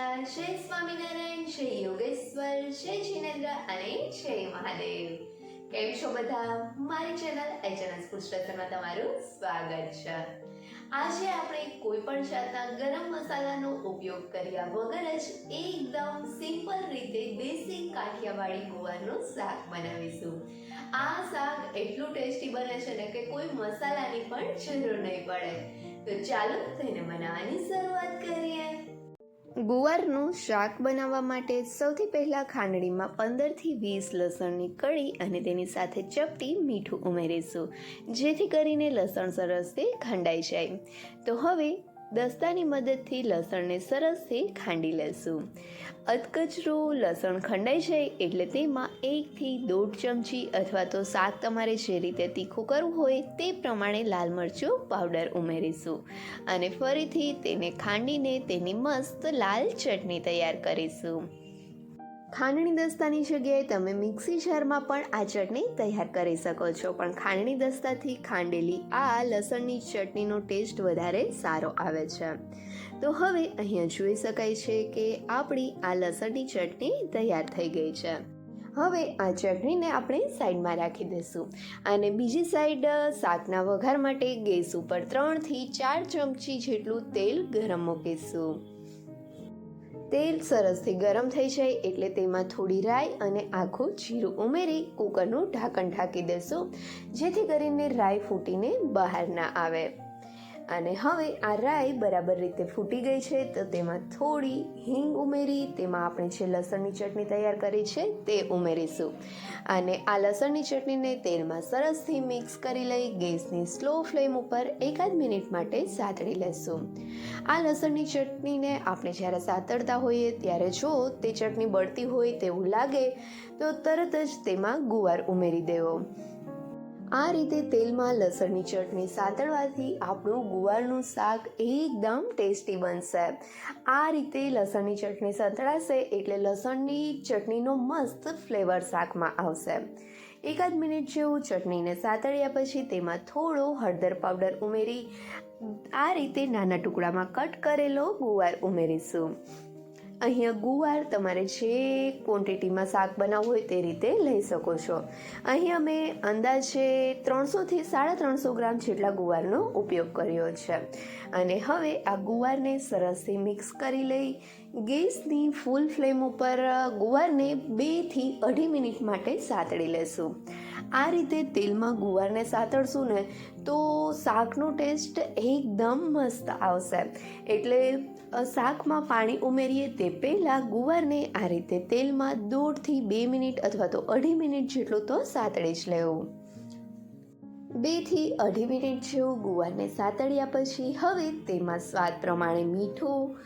કૃષ્ણ શ્રી સ્વામિનારાયણ શ્રી યોગેશ્વર શ્રી જિનેન્દ્ર અને શ્રી મહાદેવ કેમ છો બધા? મારી ચેનલ એચએનએસ પુષ્પસરમાં તમારું સ્વાગત છે. આજે આપણે કોઈ પણ જાતના ગરમ મસાલાનો ઉપયોગ કર્યા વગર જ એકદમ સિમ્પલ રીતે દેશી કાઠિયાવાડી ગોવાનું શાક બનાવીશું. આ શાક એટલું ટેસ્ટી બને છે ને કે કોઈ મસાલાની પણ જરૂર નહીં પડે. તો ચાલો તેને બનાવવાની શરૂઆત કરીએ. ગુવારનું શાક બનાવવા માટે સૌથી પહેલાં ખાંડણીમાં પંદરથી વીસ લસણની કળી અને તેની સાથે ચપટી મીઠું ઉમેરીશું, જેથી કરીને લસણ સરસથી ખંડાઈ જાય. તો હવે દસ્તાની મદદથી લસણને સરસથી ખાંડી લેશું. અધકચરું લસણ ખંડાઈ જાય એટલે તેમાં એકથી દોઢ ચમચી અથવા તો શાક તમારે જે રીતે તીખું કરવું હોય તે પ્રમાણે લાલ મરચું પાવડર ઉમેરીશું. અને ફરીથી તેને ખાંડીને તેની મસ્ત લાલ ચટણી તૈયાર કરીશું. ખાંડણી દસ્તાની જગ્યાએ તમે મિક્સી જારમાં પણ આ ચટણી તૈયાર કરી શકો છો. પણ ખાંડણી દસ્તાથી ખાંડેલી આ લસણની ચટણીનો ટેસ્ટ વધારે સારો આવે છે. તો હવે અહીંયા જોઈ શકાય છે કે આપણી આ લસણની ચટણી તૈયાર થઈ ગઈ છે. હવે આ ચટણીને આપણે સાઈડમાં રાખી દઈશું. અને બીજી સાઈડ શાકના વઘાર માટે ગેસ ઉપર ત્રણથી ચાર ચમચી જેટલું તેલ ગરમ મૂકીશું. તેલ સરસથી ગરમ થઈ જાય એટલે તેમાં થોડી રાઈ અને આખું જીરું ઉમેરી કુકરનું ઢાંકણ ઢાંકી દેશું, જેથી કરીને રાઈ ફૂટીને બહાર ના આવે. અને હવે આ રાઈ બરાબર રીતે ફૂટી ગઈ છે તો તેમાં થોડી હિંગ ઉમેરી, તેમાં આપણે જે લસણની ચટણી તૈયાર કરી છે તે ઉમેરીશું. અને આ લસણની ચટણીને તેલમાં સરસથી મિક્સ કરી લઈ ગેસની સ્લો ફ્લેમ ઉપર એકાદ મિનિટ માટે સાતળી લેશું. આ લસણની ચટણીને આપણે જ્યારે સાતળતા હોઈએ ત્યારે જો તે ચટણી બળતી હોય તેવું લાગે, તો તરત જ તેમાં ગુવાર ઉમેરી દેવો. આ રીતે તેલમાં લસણની ચટણી સાતળવાથી આપણું ગુવારનું શાક એકદમ ટેસ્ટી બનશે. આ રીતે લસણની ચટણી સાતળાશે એટલે લસણની ચટણીનો મસ્ત ફ્લેવર શાકમાં આવશે. એકાદ મિનિટ જેવું ચટણીને સાતળ્યા પછી તેમાં થોડો હળદર પાવડર ઉમેરી આ રીતે નાના ટુકડામાં કટ કરેલો ગુવાર ઉમેરીશું. અહીંયા ગુવાર તમારે જે ક્વોન્ટિટીમાં શાક બનાવવું હોય તે રીતે લઈ શકો છો. અહીંયા મેં અંદાજે ત્રણસોથી સાડા ત્રણસો ગ્રામ જેટલા ગુવારનો ઉપયોગ કર્યો છે. અને હવે આ ગુવારને સરસથી મિક્સ કરી લઈ, ગેસની ફૂલ ફ્લેમ ઉપર ગુવારને બેથી અઢી મિનિટ માટે સાતળી લેશું. આ રીતે તેલમાં ગુવારને સાતળશું ને, તો શાકનો ટેસ્ટ એકદમ મસ્ત આવશે. એટલે શાકમાં પાણી ઉમેરીએ તે પહેલાં ગુવારને આ રીતે તેલમાં દોઢથી બે મિનિટ અથવા તો અઢી મિનિટ જેટલું તો સાતળી જ લેવું. બેથી અઢી મિનિટ જેવું ગુવારને સાતળ્યા પછી હવે તેમાં સ્વાદ પ્રમાણે મીઠું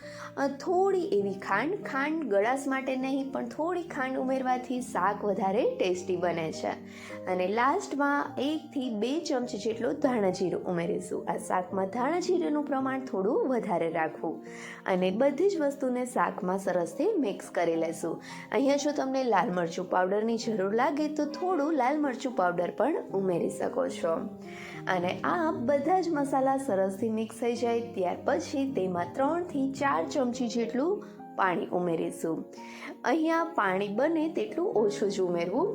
થોડી એવી ખાંડ ખાંડ ગળાસ માટે નહીં, પણ થોડી ખાંડ ઉમેરવાથી શાક વધારે ટેસ્ટી બને છે. અને લાસ્ટમાં એકથી બે ચમચી જેટલું ધાણાજીરું ઉમેરીશું. આ શાકમાં ધાણાજીરુંનું પ્રમાણ થોડું વધારે રાખવું. અને બધી જ વસ્તુને શાકમાં સરસથી મિક્સ કરી લેશું. અહીંયા જો તમને લાલ મરચું પાવડરની જરૂર લાગે તો થોડું લાલ મરચું પાવડર પણ ઉમેરી શકો છો. અને આ બધા જ મસાલા સરસથી મિક્સ થઈ જાય ત્યાર પછી તેમાં ત્રણથી ચાર ચમચી જેટલું પાણી ઉમેરીશું. અહીંયા પાણી બને તેટલું ઓછું જ ઉમેરવું.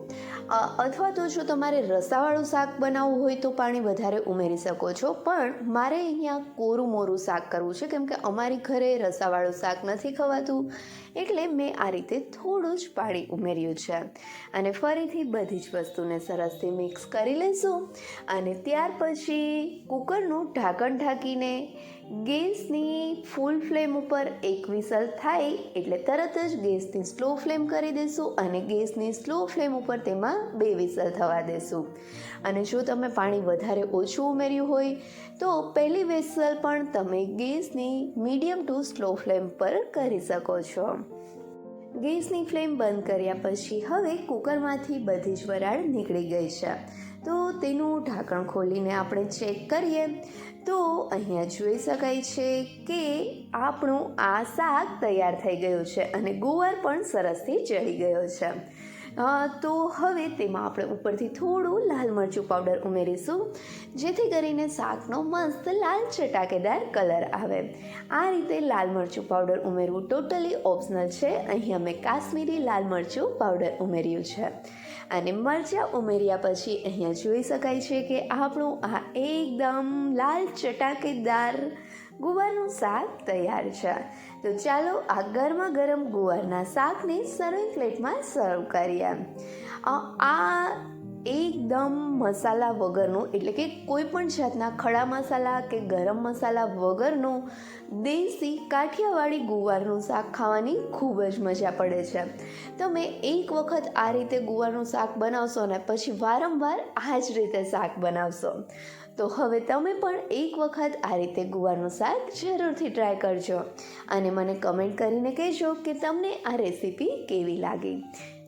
અથવા તો જો તમારે રસાવાળું શાક બનાવવું હોય તો પાણી વધારે ઉમેરી શકો છો. પણ મારે અહીંયા કોરું મોરું શાક કરવું છે, કેમ કે અમારી ઘરે રસાવાળું શાક નથી ખવાતું. એટલે મેં આ રીતે થોડું જ પાણી ઉમેર્યું છે. અને ફરીથી બધી જ વસ્તુને સરસથી મિક્સ કરી લઈશું. અને ત્યાર પછી કુકરનું ઢાંકણ ઢાંકીને ગેસની ફૂલ ફ્લેમ ઉપર એક વિસલ થાય એટલે તરત જ ગેસની સ્લો ફ્લેમ કરી દઈશું અને ગેસની સ્લો ફ્લેમ ઉપર તેમાં બે વિસલ થવા દેશું અને જો તમે પાણી વધારે ઓછું ઉમેર્યું હોય, તો પહેલી વિસલ પણ તમે ગેસની મીડિયમ ટુ સ્લો ફ્લેમ પર કરી શકો છો. ગેસની ફ્લેમ બંધ કર્યા પછી હવે કુકરમાંથી બધી જ વરાળ નીકળી ગઈ છે. તો તેનું ઢાંકણ ખોલીને આપણે ચેક કરીએ. તો અહીંયા જોઈ શકાય છે કે આપણું આ શાક તૈયાર થઈ ગયું છે અને ગુવાર પણ સરસથી ચડી ગયો છે. તો હવે તેમાં આપણે ઉપરથી થોડું લાલ મરચું પાવડર ઉમેરીશું, જેથી કરીને શાકનો મસ્ત લાલ ચટાકેદાર કલર આવે. આ રીતે લાલ મરચું પાવડર ઉમેરવું ટોટલી ઓપ્શનલ છે. અહીંયા અમે કાશ્મીરી લાલ મરચું પાવડર ઉમેર્યું છે. અને મરચાં ઉમેર્યા પછી અહીંયા જોઈ શકાય છે કે આપણું આ એકદમ લાલ ચટાકેદાર ગુવારનું શાક તૈયાર છે. તો ચાલો આ ગરમા ગરમ ગુવારના શાકને સર્વિંગ પ્લેટમાં સર્વ કરીએ. આ એકદમ મસાલા વગરનું, એટલે કે કોઈ પણ જાતના ખડા મસાલા કે ગરમ મસાલા વગરનું, દેશી કાઠિયાવાડી ગુવારનું શાક ખાવાની ખૂબ જ મજા પડે છે. તમે એક વખત આ રીતે ગુવારનું શાક બનાવશો ને પછી વારંવાર આ જ રીતે શાક બનાવશો. તો હવે તમે પણ એક વખત આ રીતે ગુવારનું શાક જરૂરથી ટ્રાય કરજો અને મને કમેન્ટ કરીને કહેજો કે તમને આ રેસીપી કેવી લાગી.